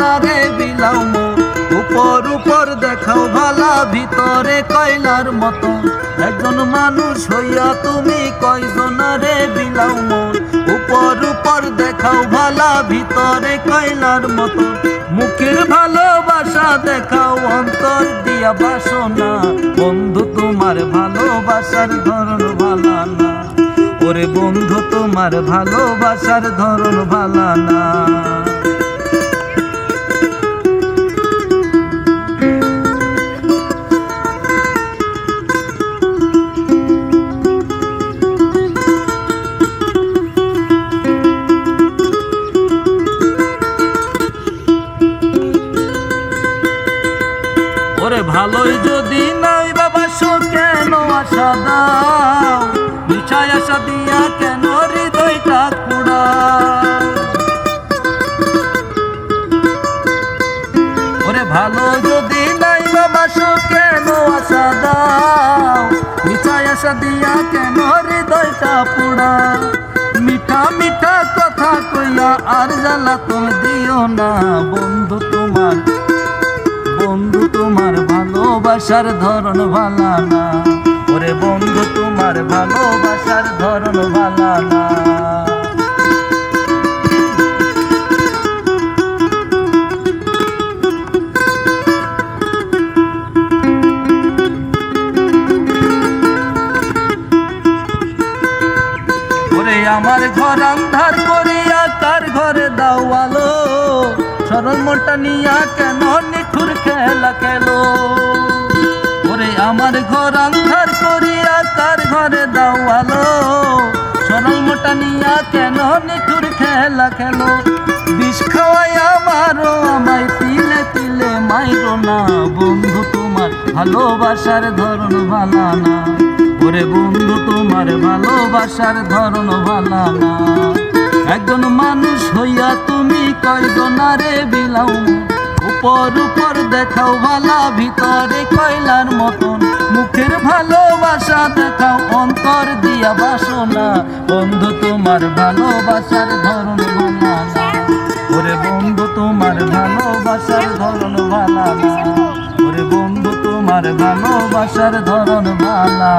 না রে বিলাও উপর উপর দেখাও ভালা, ভিতরে কয়লার মতো। একজন মানুষ হইয়া তুমি কয়জনারে বিলাও মন উপর উপর দেখাও ভালা, ভিতরে কয়লার মতো। মুখের ভালোবাসা দেখাও, অন্তর দিয়া বাসনা। বন্ধু, তোমার ভালোবাসার ধরন ভালা না। ওরে বন্ধু, তোমার ভালোবাসার ধরন ভালা না। ভালোই যদি নাই বাবা সো কেন আশা দাও। মিঠাই আশা দিয়া কেন হৃদয়টা কুড়া ওরে ভালো যদি নাই বাবা সো কেন আশা দাও। মিঠাই আশা দিয়া কেন হৃদয়টা পুড়া মিঠা মিঠা কথা কইয়া আর জ্বালা তুমি দিও না বন্ধু। ভালোবাসার ধরন ভালা ওরে বন্ধু, তোমার ভালোবাসার ধরন ভালা আমার ঘর আন্ধার করিয়া কার ঘরে দাও আলো? সরল মোটা নিয়া কেন নিঠুর খেলা খেলো? আমার ঘর আন্ধার করিয়া কার ঘরে দাও আলো? সরল মোটা নিয়া কেন নিঠুর খেলা খেলো? বিষ খাওয়াই আমারও, আমায় তিলে তিলে মাইরো না। বন্ধু, তোমার ভালোবাসার ধরন ভালা না। ওরে বন্ধু, তোমার ভালোবাসার ধরন ভালা না। একজন মানুষ হইয়া তুমি কয়জনারে বিলাও? উপর উপর দেখাও ভালা ভিতরে কয়লার মতন। মুখের ভালোবাসা দেখাও, অন্তর দিয়া বাসনা। বন্ধু, তোমার ভালোবাসার ধরন ভালা ওরে বন্ধু, তোমার ভালোবাসার ধরন ওরে বন্ধু, তোমার ভালোবাসার ধরন ভালা